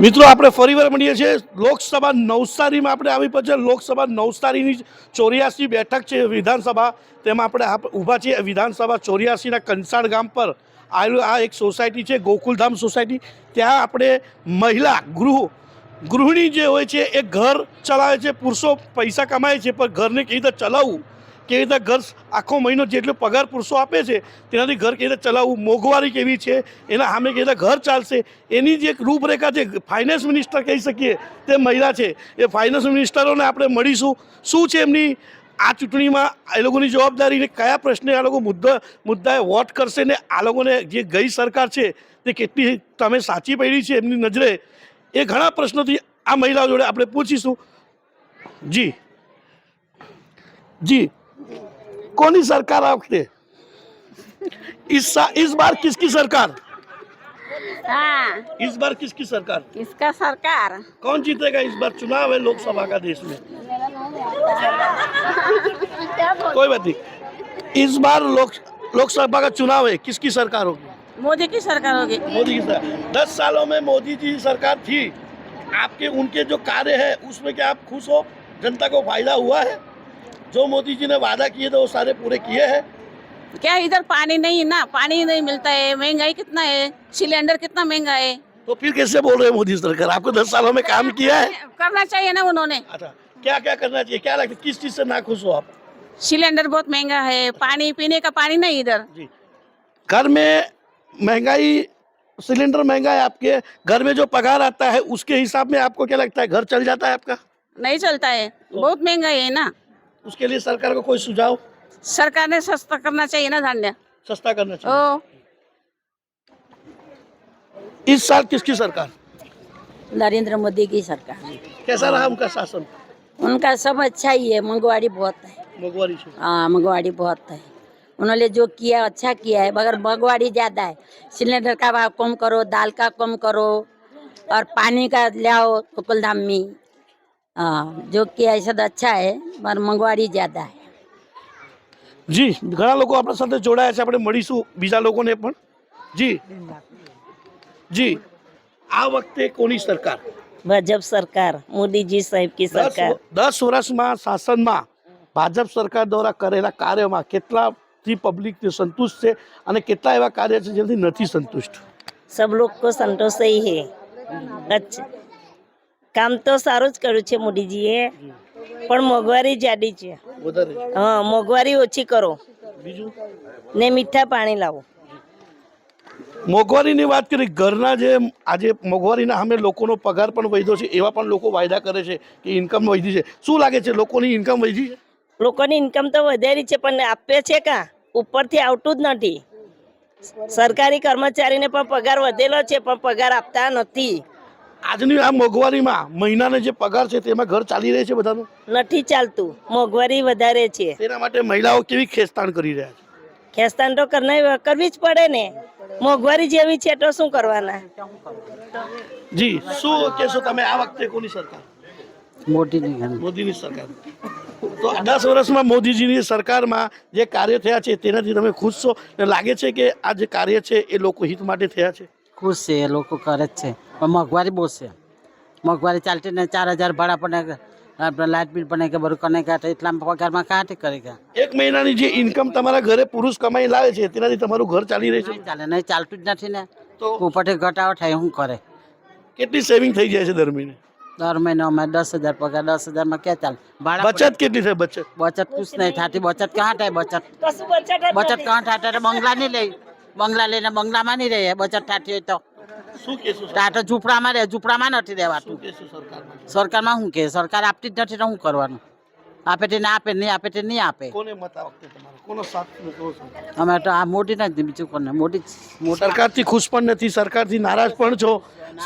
મિત્રો, આપણે ફરીવાર મળીએ છીએ. લોકસભા નવસારીમાં આપણે આવી પછી લોકસભા નવસારીની ચોર્યાસી બેઠક છે વિધાનસભા. તેમાં આપણે આપ- ઊભા છીએ. વિધાનસભા ચોર્યાસીના કંસાળ ગામ પર આવેલું આ એક સોસાયટી છે, ગોકુલધામ સોસાયટી. ત્યાં આપણે મહિલા ગૃહ, ગૃહિણી જે હોય છે, એ ઘર ચલાવે છે. પુરુષો પૈસા કમાય છે, પણ ઘરને કેવી રીતે ચલાવવું? કેવી રીતે ઘર આખો મહિનો જેટલો પગાર પુરુષો આપે છે, તેનાથી ઘર કેવી રીતે ચલાવવું, મોંઘવારી કેવી છે, એના સામે કેવી રીતે ઘર ચાલશે, એની જે એક રૂપરેખા છે ફાઇનાન્સ મિનિસ્ટર કહી શકીએ, તે મહિલા છે. એ ફાઇનાન્સ મિનિસ્ટરોને આપણે મળીશું. શું છે એમની આ ચૂંટણીમાં એ લોકોની જવાબદારી ને કયા પ્રશ્ને આ લોકો મુદ્દા, મુદ્દાએ વોટ કરશે ને આ લોકોને જે ગઈ સરકાર છે, તે કેટલી તમે સાચી પડી છે એમની નજરે? એ ઘણા પ્રશ્નોથી આ મહિલાઓ જોડે આપણે પૂછીશું. જી. જી. कौन सरकार आपके? इस इस बार किसकी सरकार? आ, इस बार किसकी सरकार? इसका सरकार। कौन जीतेगा इस बार चुनाव है लोकसभा का देश में? कोई बात नहीं। इस बार लोक लोकसभा का चुनाव है किसकी सरकार होगी? मोदी की सरकार होगी। मोदी की सरकार। दस सालों में मोदी जी सरकार थी। आपके उनके जो कार्य है उसमें क्या आप खुश हो? जनता को फ़ायदा हुआ है? जो मोदी जी ने वादा किए थे वो सारे पूरे किए हैं। क्या इधर पानी नहीं ना? पानी नहीं मिलता है। महँगाई कितना है? सिलेंडर कितना महँगा है? तो फिर कैसे बोल रहे हैं मोदी सरकार? आपको दस सालों में काम किया है। करना चाहिए ना उन्होंने। अच्छा क्या क्या करना चाहिए? क्या लगता है किस चीज़ से ना खुश हो आप? सिलेंडर बहुत महँगा है। पानी पीने का पानी नहीं इधर। जी। घर में महँगाई सिलेंडर महँगा है आपके। घर में जो पगार आता है उसके हिसाब में आपको क्या लगता है? घर चल जाता है आपका? नहीं चलता है। बहुत महँगाई है ना। उसके लिए सरकार को कोई सुझाव? सरकार ने सस्ता करना चाहिए ना धान्य। सस्ता करना चाहिए। ओ। इस साल किसकी सरकार? नरेंद्र मोदी की सरकार। कैसा रहा उनका शासन? उनका सब अच्छा ही है मंगवाड़ी बहुत है। मोगवारी हाँ मंगवाड़ी बहुत है। उन्होंने जो किया अच्छा किया है मगर मंगवाड़ी ज़्यादा है। सिलेंडर का भाव कम करो दाल का कम करो और पानी का ले आओ कुकुलधाम में। हाँ जो किया है सब अच्छा है मगर मंगवाड़ी ज़्यादा है જી ઘણા લોકો આપણા સાથે જોડાયા છે આપણે મળીશું બીજા લોકોને પણ જી જી આ વખતે કોની સરકાર भाजप सरकार मोदी जी साहब की દસ सरकार દસ વર્ષમાં શાસનમાં ભાજપ સરકાર દ્વારા કરેલા કાર્યમાં કેટલાથી પબ્લિક સંતુષ્ટ છે અને કેટલા એવા કાર્ય છે જેનાથી નથી સંતુષ્ટ सब लोग को संतोष ही है अच्छा કામ તો સારું જ કર્યું છે મોદીજીએ. પણ મોંઘવારી જાડી છે. હા મોંઘવારી ઓછી કરો. ને મીઠા પાણી લાવો. મોંઘવારીની વાત કરી ઘરના જે આજે મોંઘવારીના સામે લોકોનો પગાર પણ વધ્યો છે એવા પણ લોકો વાયદા કરે છે કે ઇન્કમ વધી છે. શું લાગે છે લોકોની ઇન્કમ વધી છે? લોકોની ઇન્કમ તો વધારી છે પણ આપે છે કા? ઉપરથી આવતું જ નથી. સરકારી કર્મચારીને પણ પગાર વધેલો છે પણ પગાર આપતા નથી. આજની આ મોંઘવારીમાં મહિનાને જે પગાર છે તેમાં ઘર ચાલી રહે છે બધાનું? નથી ચાલતું. મોંઘવારી વધારે છે. તેના માટે મહિલાઓ કેવી ખેંચતાણ કરી રહ્યા છે? ખેંચતાણ તો કરવી જ પડે ને. મોંઘવારી જેવી છે તો શું કરવાના? જી શું કહેશો તમે આ વખતે કોની સરકાર? મોદીની મોદીની સરકાર. તો આ દસ વર્ષમાં મોદીજીની સરકારમાં જે કાર્ય થયા છે તેનાથી તમે ખુશ છો? ને લાગે છે કે આ જે કાર્ય છે એ લોકો હિત માટે થયા છે? ખુશ છે એ લોકો કરે જ છે. પણ મોંઘવારી બહુ છે. મોંઘવારી ચાલતી ને ચાર હજાર ભાડા પણ આપણે લાઇટ બિલ પણ કે બધું કને કાઢે એટલા પગારમાં કાંઠે કરી ગયા. એક મહિનાની જે ઇન્કમ તમારા ઘરે પુરુષ કમાઈ લાવે છે તેનાથી તમારું ઘર ચાલી રહે છે? ચાલે નહીં ચાલતું જ નથી ને. તો ઉપરથી ઘટાડો થાય શું કરે? કેટલી સેવિંગ થઈ જાય છે દર મહિને? દર મહિને અમે દસ હજાર પગાર દસ હજારમાં ક્યાં ચાલે? ભાડા બચત કેટલી થાય બચત? બચત કુછ નહીં થતી બચત ક્યાં થાય બચત? બચત ક્યાં થાય બંગલા નહીં લઈ બંગલા લઈને બંગલામાં નહીં રહે બચત થતી હોય તો. શું ઝૂંપડામાં રહે ઝૂંપડામાં નથી રહેવાતું. સરકારમાં? શું કે સરકાર આપતી જ નથી તો શું કરવાનું? આપે તે ના આપે નહીં આપે તે નહીં આપે. અમે તો આ મોટી નથી બીજું કોને? મોટી સરકારથી ખુશ પણ નથી સરકારથી નારાજ પણ છો.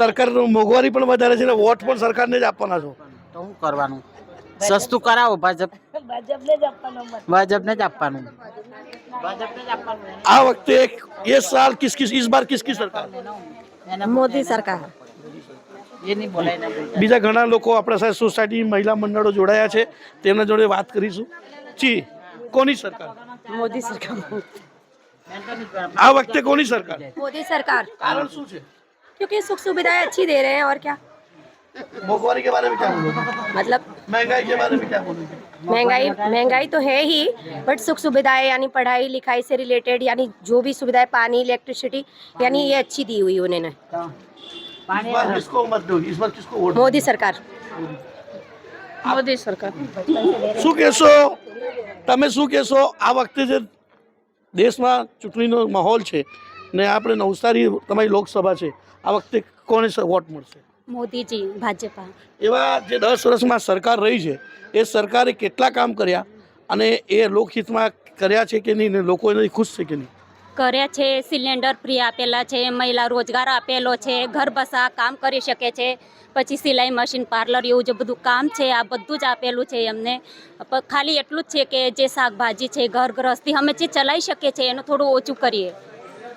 સરકારનો મોંઘવારી પણ વધારે છે વોટ પણ સરકારને જ આપવાના છો. તો શું કરવાનું? સસ્તું કરાવો ભાજપ ભાજપને જ આપવાનું ભાજપને જ આપવાનું. આ વખતે એક એ સાલ કિસકિસ ઇસ બાર કિસ સરકાર. એ નહીં બોલાય ને બીજા ઘણા લોકો આપણા સાથે સોસાયટી મહિલા મંડળો જોડાયા છે તેમના જોડે વાત કરીશું જી કોની સરકાર મોદી સરકાર આ વખતે કોની સરકાર મોદી સરકાર કારણ શું છે क्योंकि सुख सुविधाएं अच्छी दे रहे हैं और क्या मोघवारी के बारे में क्या बोलोगे मतलब महंगाई के बारे में क्या बोलोगे महंगाई महंगाई तो है ही बट सुख सुविधाएं यानी पढ़ाई लिखाई से रिलेटेड यानी जो भी सुविधाएं पानी इलेक्ट्रिसिटी यानी ये अच्छी दी हुई उन्होंने इस बार किसको मत दो इस बार किसको वोट मोदी सरकार મોદી સરકાર શું કહેશો તમે શું કહેશો આ વખતે જે દેશમાં ચૂંટણીનો માહોલ છે ને આપણે નવસારી તમારી લોકસભા છે આ વખતે કોને સ- વોટ મળશે મોદીજી ભાજપા. એવા જે દસ વર્ષમાં સરકાર રહી છે એ સરકારે કેટલા કામ કર્યા અને એ લોકહિતમાં કર્યા છે કે નહીં ને લોકો ખુશ છે કે નહીં? કર્યા છે સિલિન્ડર ફ્રી આપેલા છે મહિલા રોજગાર આપેલો છે ઘર બસા કામ કરી શકે છે પછી સિલાઈ મશીન પાર્લર એવું જે બધું કામ છે આ બધું જ આપેલું છે એમને. ખાલી એટલું જ છે કે જે શાકભાજી છે ઘર ગૃહસ્થી અમે જે ચલાવી શકીએ છીએ એનું થોડું ઓછું કરીએ.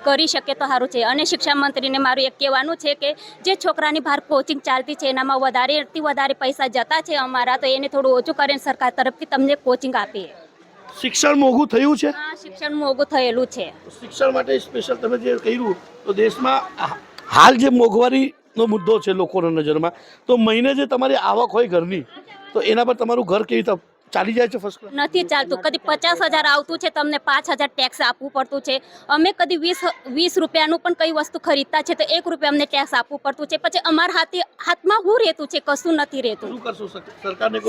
કરી શકે તો સારું છે. અને શિક્ષા મંત્રીને મારું એક કહેવાનું છે કે જે છોકરાની બહાર કોચિંગ ચાલતી છે એનામાં વધારેથી વધારે પૈસા જતા છે અમારા તો એને થોડું ઓછું કરીને સરકાર તરફથી તમને કોચિંગ આપીએ. શિક્ષણ મોંઘું થયું છે? હા શિક્ષણ મોંઘું થયેલું છે. શિક્ષણ માટે સ્પેશિયલ તમે જે કહ્યું તો દેશમાં હાલ જે મોંઘવારીનો મુદ્દો છે લોકોના નજરમાં તો મહિને જે તમારી આવક હોય ઘરની તો એના પર તમારું ઘર કેવી રીતે ચાલી જાય છે ફર્સ્ટ ક્લાસ નથી ચાલતું. કદી પચાસ હજાર આવતું છે તમને પાંચ હજાર ટેક્સ આપવું પડતું છે. અમે કદી વીસ વીસ રૂપિયાનું પણ કઈ વસ્તુ ખરીદતા છે તો એક રૂપિયા અમને ટેક્સ આપવું પડતું છે. પછી અમારા હાથે હાથમાં શું રહેતું છે? કશું નથી રહેતું. શું કરશો? સર-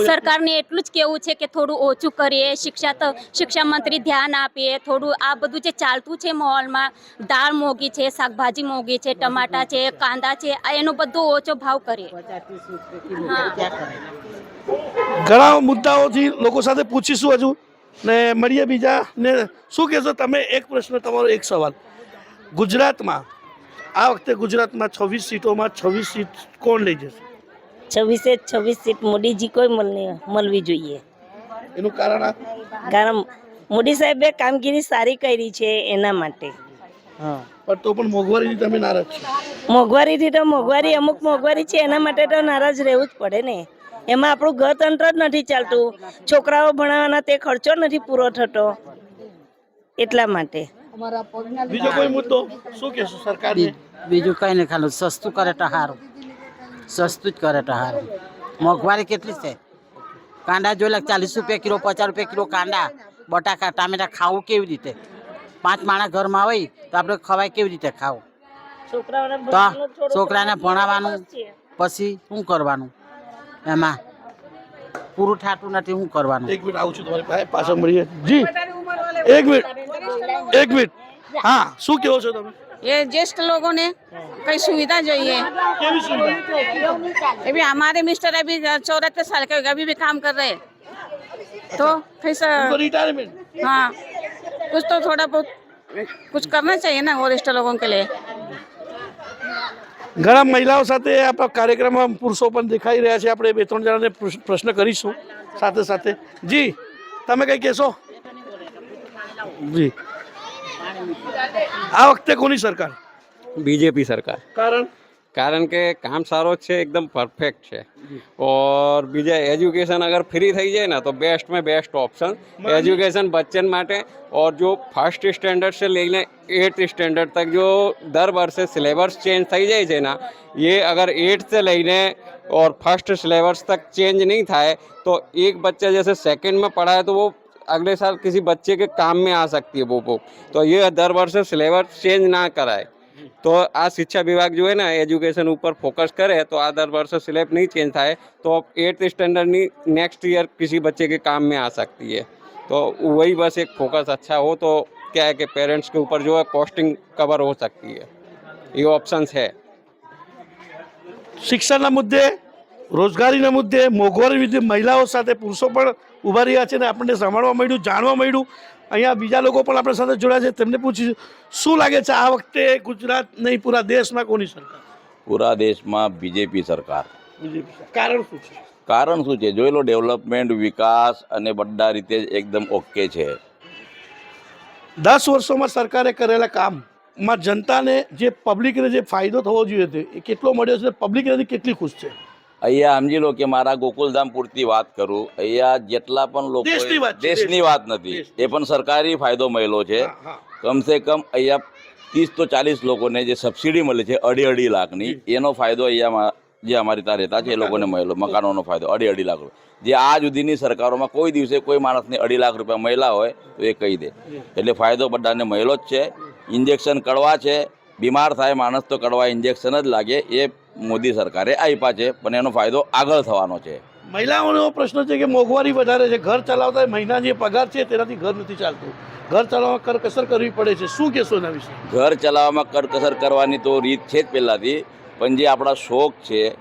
સરકારને એટલું જ કેવું છે કે થોડું ઓછું કરીએ શિક્ષા તો શિક્ષા મંત્રી ધ્યાન આપીએ થોડું આ બધું જે ચાલતું છે મોલમાં દાળ મોંઘી છે શાકભાજી મોંઘી છે ટમાટા છે કાંદા છે આ એનો બધો ઓછો ભાવ કરીએ. ઘણા મુદ્દાઓથી લોકો સાથે પૂછીશું હજુ. ને મળીએ બીજા. ને શું કહેશો તમે? એક પ્રશ્ન તમારો એક સવાલ. ગુજરાતમાં આ વખતે ગુજરાતમાં છવ્વીસ સીટોમાં છવ્વીસ સીટ કોણ લઈ જશે? છવ્વીસે છવ્વીસ સીટ મોદીજી કોઈ મળવી જોઈએ. એનું કારણ આ? કારણ મોદી સાહેબે કામગીરી સારી કરી છે એના માટે. હા. પણ તો પણ મોંઘવારીથી તમે નારાજ છો. મોંઘવારીથી તો મોંઘવારી અમુક મોંઘવારી છે એના માટે તો નારાજ રહેવું જ પડે ને. એમાં આપણું ઘર તંત્ર જ નથી ચાલતું. છોકરાઓ ભણાવવાના તે ખર્ચો નથી પૂરો થતો. એટલા માટે. બીજો કોઈ મુદ્દો? શું કહેશો સરકાર બીજું કંઈ નહીં ખાલું સસ્તું કરે તો સારું સસ્તું જ કરે તો સારું મોંઘવારી કેટલી છે? કાંદા જોઈ લે ચાલીસ રૂપિયા કિલો પચાસ રૂપિયા કિલો કાંદા બટાકા ટામેટા ખાવું કેવી રીતે? પાંચ માણસ ઘરમાં હોય તો આપણે ખવાય કેવી રીતે ખાવું? તો છોકરાને ભણાવવાનું પછી શું કરવાનું? એમાં પૂરું થતું નથી શું કરવાનું એક મિનિટ આવું છું તમારી પાસે પાછળ મળીએ જી એક મિનિટ એક મિનિટ હા શું કહો છો તમે ये ज्येष्ठ लोगों ने कई सुविधा चाहिए કેવી સુવિધા अभी हमारे मिस्टर अभी चौहत्तर साल के हो गए, अभी भी काम कर रहे हैं तो कैसा રિટાયરમેન્ટ हाँ कुछ तो थोड़ा बहुत कुछ करना चाहिए ना वरिष्ठ लोगों के लिए ઘણા મહિલાઓ સાથે આપણા કાર્યક્રમમાં પુરુષો પણ દેખાઈ રહ્યા છે. આપણે બે ત્રણ જણાને પ્રશ્ન- કરીશું સાથે સાથે. જી તમે કંઈ કહેશો? જી. આ વખતે કોની સરકાર? બીજેપી સરકાર. કારણ? કારણ કે કામ સારો જ છે એકદમ પરફેક્ટ છે और બીજા એજ્યુકેશન અગર ફ્રી થઈ જાય ને તો બેસ્ટ में બેસ્ટ ઓપ્શન एजुकेशन बच्चन માટે और जो फर्स्ट स्टैंडर्ड से लेने एट्थ स्टैंडर्ड तक जो દર વર્ષે સિલેબસ ચેન્જ થઈ જાય છે ના ये अगर एट्थ से लेने और फर्स्ट सिलेबस तक चेंज नहीं થાય तो एक बच्चा जैसे सेकंड में पढ़ा है तो वो अगले साल किसी बच्चे के काम में आ सकती है वो बुक तो ये दर वर्षे सिलेबस चेंज ना कराए तो આ શિક્ષા વિભાગ જો હે ને એજ્યુકેશન ઉપર फोकस करे तो आ दर वर्ष सिलेब नहीं चेंज થાય तो एट्थ स्टैंडर्ड नहीं नेक्स्ट ईयर किसी बच्चे के काम में आ सकती है तो वही बस एक फोकस अच्छा हो तो क्या है कि पेरेंट्स के ऊपर जो है कॉस्टिंग कवर हो सकती है ये ऑप्शंस है શિક્ષણના મુદ્દે રોજગારીના મુદ્દે મોંઘવારી મુદ્દે મહિલાઓ સાથે પુરુષો પણ ઊભા રહ્યા છે ને આપણને સાંભળવા મળ્યું જાણવા મળ્યું અહીંયા બીજા લોકો પણ આપણા સાથે જોડાયા છે. તેમને પૂછીશું શું લાગે છે આ વખતે ગુજરાત નહીં પૂરા દેશમાં કોની સરકાર? પૂરા દેશમાં બીજેપી સરકાર. બીજેપી કારણ શું છે? કારણ શું છે? જોઈ લો ડેવલપમેન્ટ વિકાસ અને બધા રીતે એકદમ ઓકે છે. દસ વર્ષોમાં સરકારે કરેલા કામમાં જનતાને જે પબ્લિકને જે ફાયદો થવો જોઈએ તે એ કેટલો મળ્યો છે? પબ્લિક એનાથી કેટલી ખુશ છે? અહીંયા સમજી લો કે મારા ગોકુલધામ પૂરતી વાત કરું. અહીંયા જેટલા પણ લોકો દેશની વાત નથી. એ પણ સરકારી ફાયદો મળેલો છે. કમસે કમ અહીંયા ત્રીસ તો ચાલીસ લોકોને જે સબસિડી મળે છે અઢી અઢી લાખની એનો ફાયદો અહીંયા જે અમારી ત્યાં રહેતા છે એ લોકોને મળેલો મકાનોનો ફાયદો અઢી અઢી લાખ રૂપિયા. જે આ સુધીની સરકારોમાં કોઈ દિવસે કોઈ માણસને અઢી લાખ રૂપિયા મળેલા હોય તો એ કહી દે. એટલે ફાયદો બધાને મળેલો જ છે. ઇન્જેક્શન કડવા છે. બીમાર થાય માણસ તો કડવા ઇન્જેક્શન જ લાગે. એ મોદી સરકારે આપ્યા છે પણ એનો ફાયદો આગળ થવાનો છે. મહિલાઓનો એવો પ્રશ્ન છે કે મોંઘવારી વધારે છે ઘર ચલાવતા મહિના જે પગાર છે તેનાથી ઘર નથી ચાલતું. ઘર ચલાવવા કરકસર કરવી પડે છે શું કહેશો એના વિશે? ઘર ચલાવવામાં કરકસર કરવાની તો રીત છે જ પહેલાંથી પણ જે આપણા શોખ છે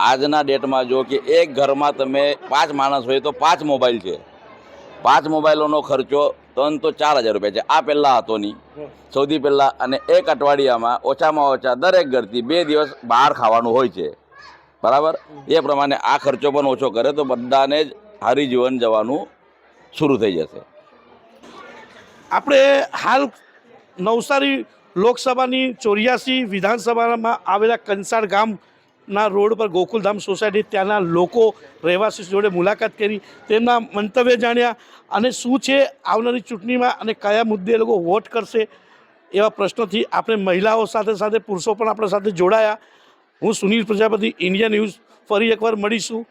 આજના ડેટમાં જો કે એક ઘરમાં તમે પાંચ માણસ હોય તો પાંચ મોબાઈલ છે. પાંચ મોબાઈલોનો ખર્ચો ત્રણ તો ચાર હજાર રૂપિયા છે. આ પહેલાં હતો નહીં. સૌથી પહેલાં અને એક અઠવાડિયામાં ઓછામાં ઓછા દરેક ઘરથી બે દિવસ બહાર ખાવાનું હોય છે. બરાબર? એ પ્રમાણે આ ખર્ચો પણ ઓછો કરે તો બધાને જ હારી જીવન જવાનું શરૂ થઈ જશે. આપણે હાલ નવસારી લોકસભાની ચોર્યાસી વિધાનસભામાં આવેલા કંસાળ ગામના રોડ પર ગોકુલધામ સોસાયટી ત્યાંના લોકો રહેવાસી જોડે મુલાકાત કરી, તેમના મંતવ્ય જાણ્યા અને શું છે આવનારી ચૂંટણીમાં અને કયા મુદ્દે એ લોકો વોટ કરશે એવા પ્રશ્નોથી આપણે મહિલાઓ સાથે સાથે પુરુષો પણ આપણા સાથે જોડાયા. હું સુનિલ પ્રજાપતિ, ઇન્ડિયા ન્યૂઝ ફરી એકવાર મળીશું.